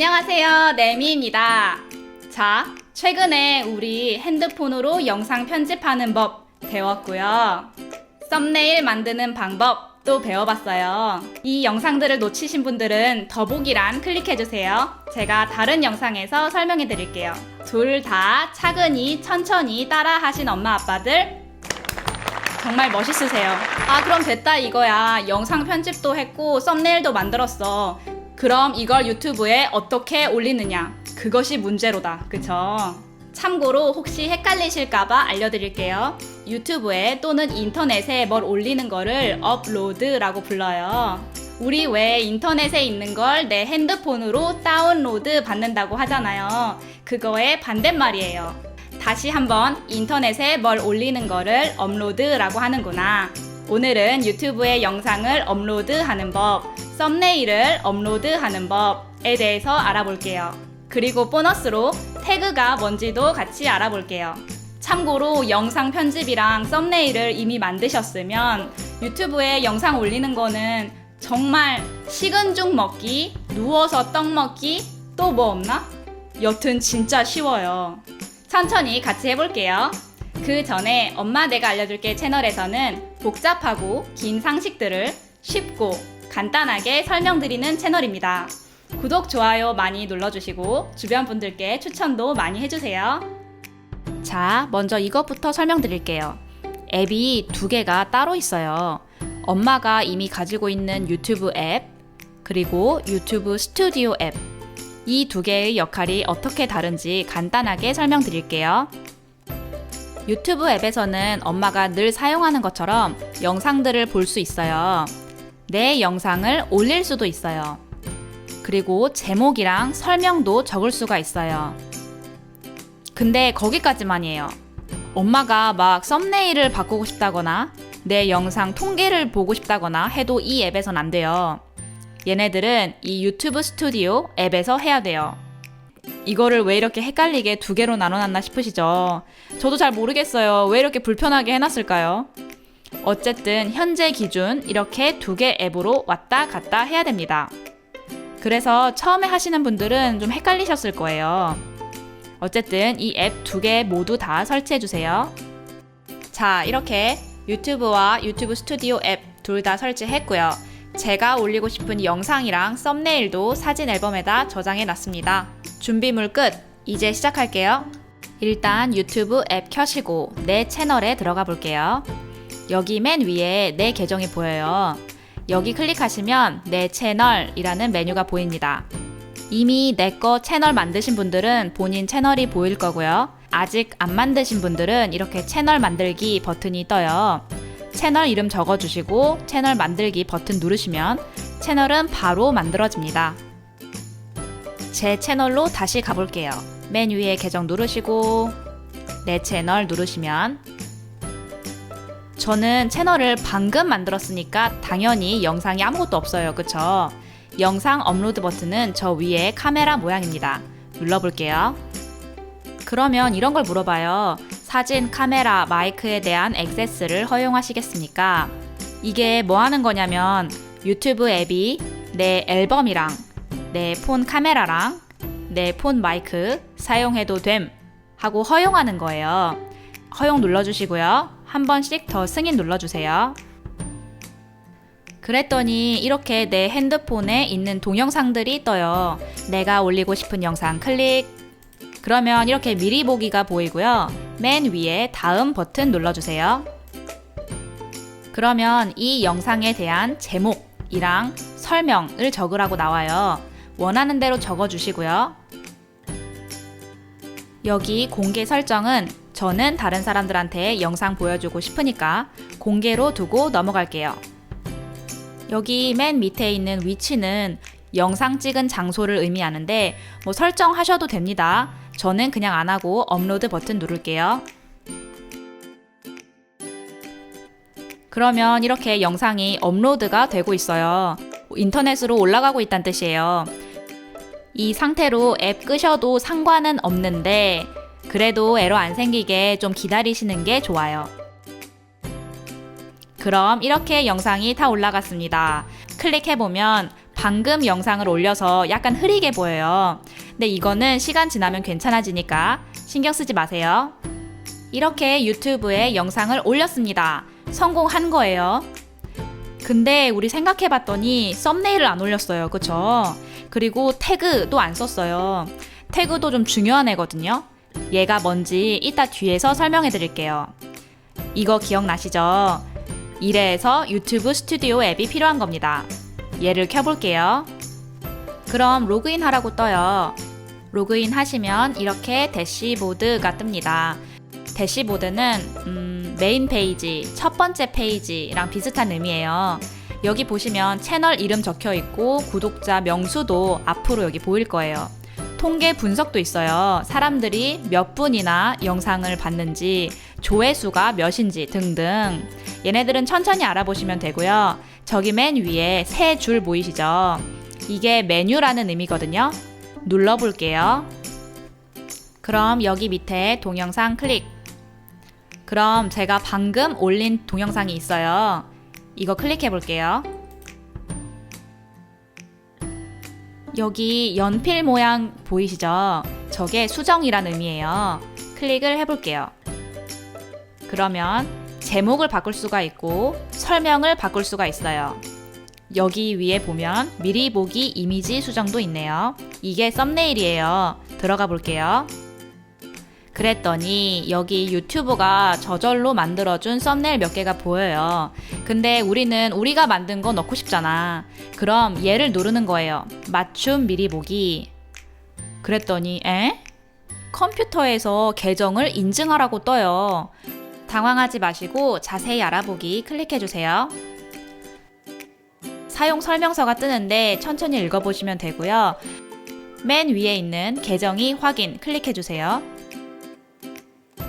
안녕하세요. 네미입니다. 자, 최근에 우리 핸드폰으로 영상 편집하는 법 배웠고요. 썸네일 만드는 방법도 배워봤어요. 이 영상들을 놓치신 분들은 더보기란 클릭해주세요. 제가 다른 영상에서 설명해 드릴게요. 둘 다 차근히 천천히 따라 하신 엄마 아빠들 정말 멋있으세요. 아, 그럼 됐다 이거야. 영상 편집도 했고 썸네일도 만들었어. 그럼 이걸 유튜브에 어떻게 올리느냐? 그것이 문제로다. 그쵸? 참고로 혹시 헷갈리실까봐 알려드릴게요. 유튜브에 또는 인터넷에 뭘 올리는 거를 업로드라고 불러요. 우리 왜 인터넷에 있는 걸 내 핸드폰으로 다운로드 받는다고 하잖아요. 그거의 반대말이에요. 다시 한번 인터넷에 뭘 올리는 거를 업로드라고 하는구나. 오늘은 유튜브에 영상을 업로드하는 법, 썸네일을 업로드하는 법에 대해서 알아볼게요. 그리고 보너스로 태그가 뭔지도 같이 알아볼게요. 참고로 영상 편집이랑 썸네일을 이미 만드셨으면 유튜브에 영상 올리는 거는 정말 식은 죽 먹기, 누워서 떡 먹기, 또 뭐 없나? 여튼 진짜 쉬워요. 천천히 같이 해볼게요. 그 전에 엄마 내가 알려줄게 채널에서는 복잡하고 긴 상식들을 쉽고 간단하게 설명드리는 채널입니다. 구독, 좋아요 많이 눌러주시고 주변 분들께 추천도 많이 해주세요. 자, 먼저 이것부터 설명드릴게요. 앱이 두 개가 따로 있어요. 엄마가 이미 가지고 있는 유튜브 앱, 그리고 유튜브 스튜디오 앱. 이 두 개의 역할이 어떻게 다른지 간단하게 설명드릴게요. 유튜브 앱에서는 엄마가 늘 사용하는 것처럼 영상들을 볼 수 있어요. 내 영상을 올릴 수도 있어요. 그리고 제목이랑 설명도 적을 수가 있어요. 근데 거기까지만이에요. 엄마가 막 썸네일을 바꾸고 싶다거나 내 영상 통계를 보고 싶다거나 해도 이 앱에선 안 돼요. 얘네들은 이 유튜브 스튜디오 앱에서 해야 돼요. 이거를 왜 이렇게 헷갈리게 두 개로 나눠놨나 싶으시죠? 저도 잘 모르겠어요. 왜 이렇게 불편하게 해놨을까요? 어쨌든 현재 기준 이렇게 두 개 앱으로 왔다 갔다 해야 됩니다. 그래서 처음에 하시는 분들은 좀 헷갈리셨을 거예요. 어쨌든 이 앱 두 개 모두 다 설치해 주세요. 자, 이렇게 유튜브와 유튜브 스튜디오 앱 둘 다 설치했고요. 제가 올리고 싶은 영상이랑 썸네일도 사진 앨범에다 저장해 놨습니다. 준비물 끝! 이제 시작할게요. 일단 유튜브 앱 켜시고 내 채널에 들어가 볼게요. 여기 맨 위에 내 계정이 보여요. 여기 클릭하시면 내 채널이라는 메뉴가 보입니다. 이미 내 거 채널 만드신 분들은 본인 채널이 보일 거고요. 아직 안 만드신 분들은 이렇게 채널 만들기 버튼이 떠요. 채널 이름 적어주시고 채널 만들기 버튼 누르시면 채널은 바로 만들어집니다. 제 채널로 다시 가볼게요. 맨 위에 계정 누르시고 내 채널 누르시면 저는 채널을 방금 만들었으니까 당연히 영상이 아무것도 없어요. 그쵸? 영상 업로드 버튼은 저 위에 카메라 모양입니다. 눌러볼게요. 그러면 이런 걸 물어봐요. 사진, 카메라, 마이크에 대한 액세스를 허용하시겠습니까? 이게 뭐 하는 거냐면 유튜브 앱이 내 앨범이랑 내 폰 카메라랑 내 폰 마이크 사용해도 됨 하고 허용하는 거예요. 허용 눌러주시고요. 한 번씩 더 승인 눌러주세요. 그랬더니 이렇게 내 핸드폰에 있는 동영상들이 떠요. 내가 올리고 싶은 영상 클릭. 그러면 이렇게 미리 보기가 보이고요. 맨 위에 다음 버튼 눌러주세요. 그러면 이 영상에 대한 제목이랑 설명을 적으라고 나와요. 원하는 대로 적어주시고요. 여기 공개 설정은 저는 다른 사람들한테 영상 보여주고 싶으니까 공개로 두고 넘어갈게요. 여기 맨 밑에 있는 위치는 영상 찍은 장소를 의미하는데 뭐 설정하셔도 됩니다. 저는 그냥 안 하고 업로드 버튼 누를게요. 그러면 이렇게 영상이 업로드가 되고 있어요. 인터넷으로 올라가고 있다는 뜻이에요. 이 상태로 앱 끄셔도 상관은 없는데 그래도 에러 안 생기게 좀 기다리시는 게 좋아요. 그럼 이렇게 영상이 다 올라갔습니다. 클릭해보면 방금 영상을 올려서 약간 흐리게 보여요. 근데 이거는 시간 지나면 괜찮아지니까 신경 쓰지 마세요. 이렇게 유튜브에 영상을 올렸습니다. 성공한 거예요. 근데 우리 생각해 봤더니 썸네일을 안 올렸어요. 그쵸? 그리고 태그도 안 썼어요. 태그도 좀 중요한 애거든요. 얘가 뭔지 이따 뒤에서 설명해 드릴게요. 이거 기억나시죠? 이래서 유튜브 스튜디오 앱이 필요한 겁니다. 얘를 켜볼게요. 그럼 로그인 하라고 떠요. 로그인 하시면 이렇게 대시보드가 뜹니다. 대시보드는 음, 메인 페이지, 첫 번째 페이지랑 비슷한 의미예요. 여기 보시면 채널 이름 적혀 있고 구독자 명수도 앞으로 여기 보일 거예요. 통계 분석도 있어요. 사람들이 몇 분이나 영상을 봤는지, 조회수가 몇인지 등등. 얘네들은 천천히 알아보시면 되고요. 저기 맨 위에 세 줄 보이시죠? 이게 메뉴라는 의미거든요. 눌러볼게요. 그럼 여기 밑에 동영상 클릭. 그럼 제가 방금 올린 동영상이 있어요. 이거 클릭해 볼게요. 여기 연필 모양 보이시죠? 저게 수정이란 의미예요. 클릭을 해볼게요. 그러면 제목을 바꿀 수가 있고 설명을 바꿀 수가 있어요. 여기 위에 보면 미리 보기 이미지 수정도 있네요. 이게 썸네일이에요. 들어가 볼게요. 그랬더니 여기 유튜브가 저절로 만들어준 썸네일 몇 개가 보여요. 근데 우리는 우리가 만든 거 넣고 싶잖아. 그럼 얘를 누르는 거예요. 맞춤 미리 보기. 그랬더니 에? 컴퓨터에서 계정을 인증하라고 떠요. 당황하지 마시고 자세히 알아보기 클릭해 주세요. 사용 설명서가 뜨는데 천천히 읽어보시면 되고요. 맨 위에 있는 계정이 확인 클릭해 주세요.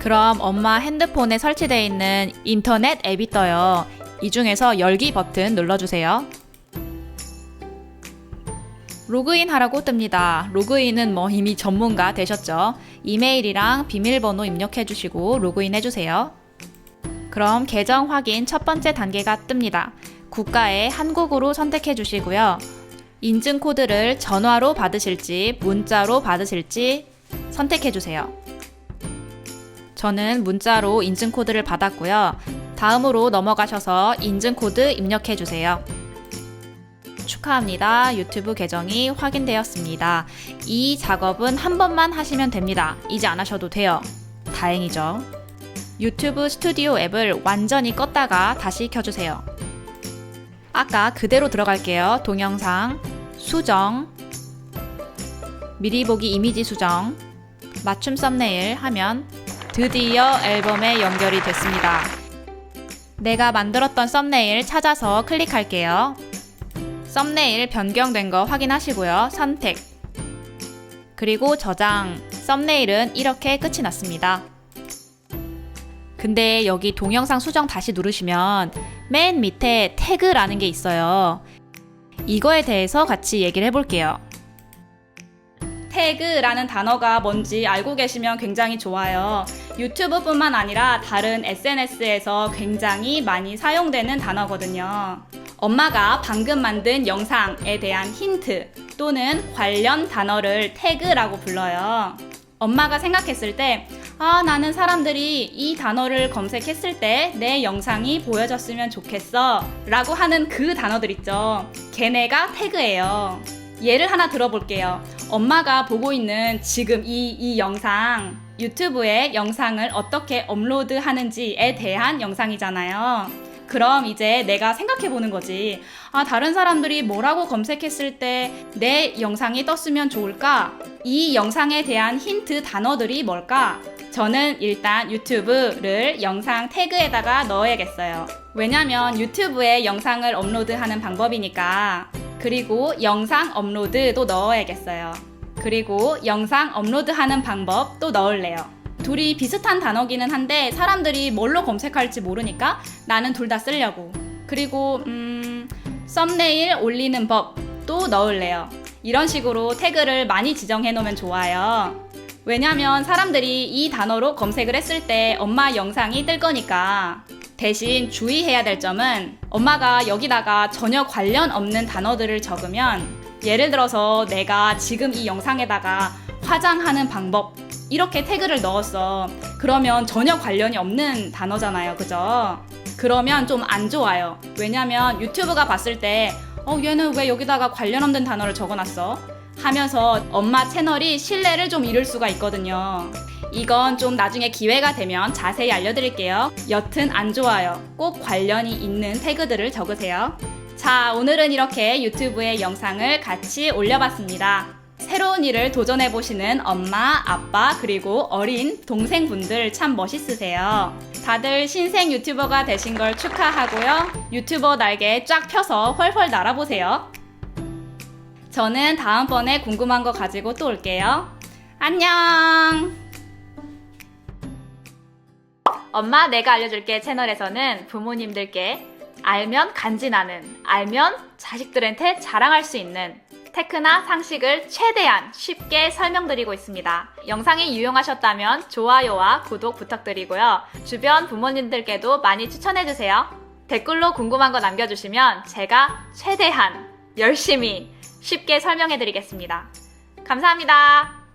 그럼 엄마 핸드폰에 설치되어 있는 인터넷 앱이 떠요. 이 중에서 열기 버튼 눌러주세요. 로그인 하라고 뜹니다. 로그인은 뭐 이미 전문가 되셨죠? 이메일이랑 비밀번호 입력해 주시고 로그인 해주세요. 그럼 계정 확인 첫 번째 단계가 뜹니다. 국가에 한국으로 선택해 주시고요. 인증 코드를 전화로 받으실지 문자로 받으실지 선택해 주세요. 저는 문자로 인증 코드를 받았고요. 다음으로 넘어가셔서 인증 코드 입력해 주세요. 축하합니다. 유튜브 계정이 확인되었습니다. 이 작업은 한 번만 하시면 됩니다. 이제 안 하셔도 돼요. 다행이죠. 유튜브 스튜디오 앱을 완전히 껐다가 다시 켜주세요. 아까 그대로 들어갈게요. 동영상, 수정, 미리 보기 이미지 수정, 맞춤 썸네일 하면 드디어 앨범에 연결이 됐습니다. 내가 만들었던 썸네일 찾아서 클릭할게요. 썸네일 변경된 거 확인하시고요. 선택. 그리고 저장. 썸네일은 이렇게 끝이 났습니다. 근데 여기 동영상 수정 다시 누르시면 맨 밑에 태그라는 게 있어요. 이거에 대해서 같이 얘기를 해볼게요. 태그라는 단어가 뭔지 알고 계시면 굉장히 좋아요. 유튜브뿐만 아니라 다른 SNS에서 굉장히 많이 사용되는 단어거든요. 엄마가 방금 만든 영상에 대한 힌트 또는 관련 단어를 태그라고 불러요. 엄마가 생각했을 때, 아, 나는 사람들이 이 단어를 검색했을 때 내 영상이 보여졌으면 좋겠어. 라고 하는 그 단어들 있죠. 걔네가 태그예요. 예를 하나 들어볼게요. 엄마가 보고 있는 지금 이, 이 영상, 유튜브에 영상을 어떻게 업로드 하는지에 대한 영상이잖아요. 그럼 이제 내가 생각해 보는 거지. 아, 다른 사람들이 뭐라고 검색했을 때 내 영상이 떴으면 좋을까? 이 영상에 대한 힌트 단어들이 뭘까? 저는 일단 유튜브를 영상 태그에다가 넣어야겠어요. 왜냐면 유튜브에 영상을 업로드하는 방법이니까. 그리고 영상 업로드도 넣어야겠어요. 그리고 영상 업로드하는 방법도 넣을래요. 둘이 비슷한 단어기는 한데 사람들이 뭘로 검색할지 모르니까 나는 둘 다 쓰려고. 그리고 음, 썸네일 올리는 법도 넣을래요. 이런 식으로 태그를 많이 지정해 놓으면 좋아요. 왜냐면 사람들이 이 단어로 검색을 했을 때 엄마 영상이 뜰 거니까. 대신 주의해야 될 점은 엄마가 여기다가 전혀 관련 없는 단어들을 적으면 예를 들어서 내가 지금 이 영상에다가 화장하는 방법 이렇게 태그를 넣었어. 그러면 전혀 관련이 없는 단어잖아요. 그죠? 그러면 좀 안 좋아요. 왜냐면 유튜브가 봤을 때 어, 얘는 왜 여기다가 관련 없는 단어를 적어놨어? 하면서 엄마 채널이 신뢰를 좀 잃을 수가 있거든요. 이건 좀 나중에 기회가 되면 자세히 알려드릴게요. 여튼 안 좋아요. 꼭 관련이 있는 태그들을 적으세요. 자, 오늘은 이렇게 유튜브에 영상을 같이 올려봤습니다. 새로운 일을 도전해보시는 엄마, 아빠, 그리고 어린 동생분들 참 멋있으세요. 다들 신생 유튜버가 되신 걸 축하하고요. 유튜버 날개 쫙 펴서 훨훨 날아보세요. 저는 다음번에 궁금한 거 가지고 또 올게요. 안녕! 엄마 내가 알려줄게 채널에서는 부모님들께 알면 간지나는, 알면 자식들한테 자랑할 수 있는 테크나 상식을 최대한 쉽게 설명드리고 있습니다. 영상이 유용하셨다면 좋아요와 구독 부탁드리고요. 주변 부모님들께도 많이 추천해주세요. 댓글로 궁금한 거 남겨주시면 제가 최대한 열심히 쉽게 설명해 드리겠습니다. 감사합니다.